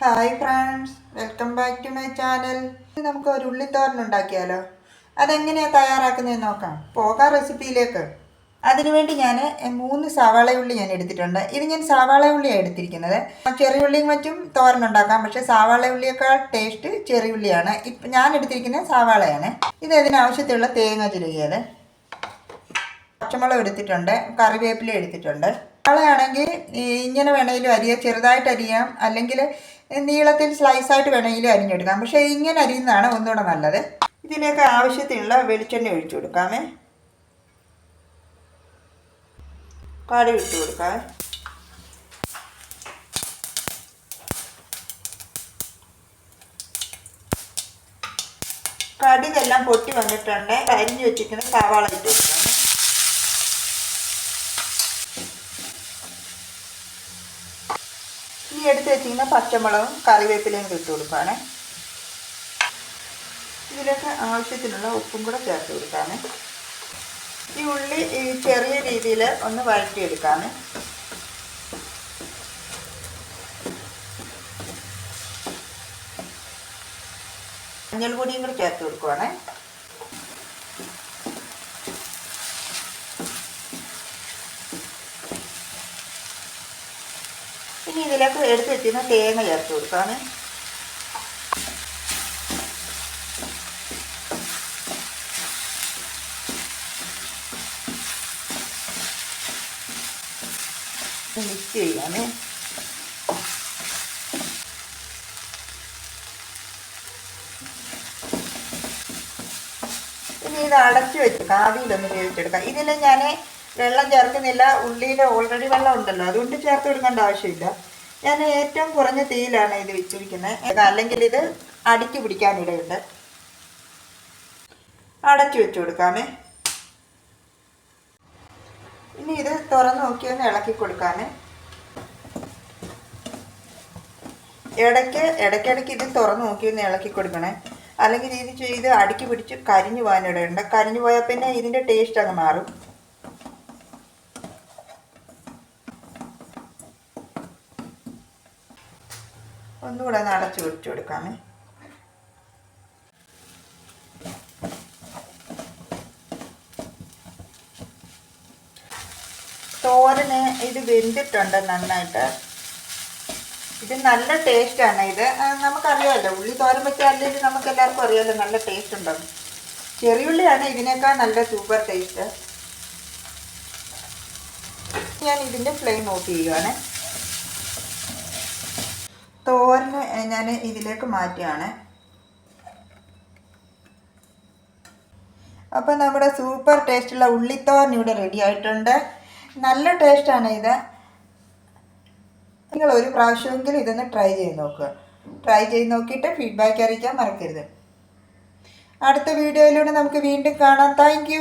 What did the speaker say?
Hi friends welcome back to my channel നമുക്ക് ഒരു ഉള്ളിത്തോരൻ ഉണ്ടാക്കിയാലോ? അതെങ്ങനെയാണ് തയ്യാറാക്കുന്നതെന്ന് നോക്കാം. പോകാം റെസിപ്പിയിലേക്ക്. അതിനുവേണ്ടി ഞാൻ മൂന്ന് സവാള ഉള്ളി ഞാൻ എടുത്തിട്ടുണ്ട്. ഇത് ഞാൻ സവാള ഉള്ളിയാണ് എടുത്തിരിക്കുന്നത്. ചെറിയ ഉള്ളിയും മറ്റും തോരൻ ഉണ്ടാക്കാം. പക്ഷേ സവാള ഉള്ളിയേക്കാൾ ടേസ്റ്റ് ചെറിയ ഉള്ളിയാണ്. ഇപ്പം ഞാൻ എടുത്തിരിക്കുന്നത് സവാളയാണ്. ഇത് ഇതിനാവശ്യത്തിലുള്ള തേങ്ങ ചുരുകിയത്. പച്ചമുളക് എടുത്തിട്ടുണ്ട്. കറിവേപ്പില എടുത്തിട്ടുണ്ട്. സവാളയാണെങ്കിൽ ഇങ്ങനെ വേണമെങ്കിലും അരിയാം. ചെറുതായിട്ട് അരിയാം. അല്ലെങ്കിൽ നീളത്തിൽ സ്ലൈസായിട്ട് വേണമെങ്കിലും അരിഞ്ഞെടുക്കാം. പക്ഷേ ഇങ്ങനെ അരിയുന്നതാണ് ഒന്നുകൂടെ നല്ലത്. ഇതിലേക്ക് ആവശ്യത്തിനുള്ള വെളിച്ചെണ്ണ ഒഴിച്ചു കൊടുക്കാമേ. കാടി ഇട്ട് കൊടുക്കാം കടുകെല്ലാം പൊട്ടി വന്നിട്ടുണ്ട്. അരിഞ്ഞു വെച്ചിരിക്കുന്ന സവാള ഇട്ട് കൊടുക്കാം ഇനി എടുത്ത് വെച്ചിരിക്കുന്ന പച്ചമുളകും കറിവേപ്പിലയും ഇട്ട് കൊടുക്കുകയാണ് ഇതിലൊക്കെ ആവശ്യത്തിനുള്ള ഉപ്പും കൂടെ ചേർത്ത് കൊടുക്കാണ് ഈ ഉള്ളി ഈ ചെറിയ രീതിയിൽ ഒന്ന് വഴറ്റിയെടുക്കാണ് മഞ്ഞൾ പൊടിയും കൂടെ ചേർത്ത് കൊടുക്കുവാണ്. ഇനി ഇതിലേക്ക് എടുത്ത് വെച്ചിരുന്ന തേങ്ങ ചേർത്ത് കൊടുക്കാണ് മിക്സ് ചെയ്യാന് ഇനി ഇത് അടച്ചു വെച്ചേക്കാം ആവിയിലൊന്ന് വേവിച്ചെടുക്കാം. ഇതിൽ ഞാൻ വെള്ളം ചേർക്കുന്നില്ല ഉള്ളിയിൽ ഓൾറെഡി വെള്ളം ഉണ്ടല്ലോ. അതുകൊണ്ട് ചേർത്ത് കൊടുക്കേണ്ട ആവശ്യമില്ല. ഞാൻ ഏറ്റവും കുറഞ്ഞ തീയിലാണ് ഇത് വെച്ചിരിക്കുന്നത്. അല്ലെങ്കിൽ ഇത് അടിക്ക് പിടിക്കാനിടയുണ്ട് അടച്ചു വെച്ച് കൊടുക്കാമേ. ഇനി ഇത് തുറന്ന് നോക്കി ഒന്ന് ഇളക്കി കൊടുക്കാമേ. ഇടയ്ക്ക് ഇടയ്ക്കിടയ്ക്ക് ഇത് തുറന്ന് നോക്കി ഒന്ന് ഇളക്കി കൊടുക്കണേ. അല്ലെങ്കിൽ ഇത് ചെയ്ത് അടുക്കി പിടിച്ച് കരിഞ്ഞു പോകാനിടയുണ്ട് കരിഞ്ഞു പോയാൽ പിന്നെ ഇതിന്റെ ടേസ്റ്റ് അങ്ങ് മാറും. ഒന്നുകൂടെ ഒന്ന് അടച്ചു പിടിച്ചു കൊടുക്കാമേ. തോരന് ഇത് വെന്തിട്ടുണ്ട് നന്നായിട്ട്. ഇത് നല്ല ടേസ്റ്റാണ് ഇത്. നമുക്കറിയാമല്ലോ ഉള്ളി തോരൻ വെച്ചാൽ അല്ലെങ്കിൽ നമുക്ക് എല്ലാവർക്കും അറിയാമല്ലോ നല്ല ടേസ്റ്റ് ഉണ്ടെന്ന് ചെറിയുള്ളിയാണ് ഇതിനേക്കാൾ നല്ല സൂപ്പർ ടേസ്റ്റ് ഞാൻ ഇതിന്റെ ഫ്ലെയിം ഓഫ് ചെയ്യുകയാണ് തോരന് ഞാൻ ഇതിലേക്ക് മാറ്റുകയാണ്. അപ്പോൾ നമ്മുടെ സൂപ്പർ ടേസ്റ്റുള്ള ഉള്ളിത്തോരൻ ഇവിടെ റെഡി ആയിട്ടുണ്ട്. നല്ല ടേസ്റ്റാണ് ഇത്. നിങ്ങൾ ഒരു പ്രാവശ്യമെങ്കിലും ഇതൊന്ന് ട്രൈ ചെയ്ത് നോക്കുക. ട്രൈ ചെയ്ത് നോക്കിയിട്ട് ഫീഡ്ബാക്ക് അറിയിക്കാൻ മറക്കരുത്. അടുത്ത വീഡിയോയിലൂടെ നമുക്ക് വീണ്ടും കാണാം. താങ്ക്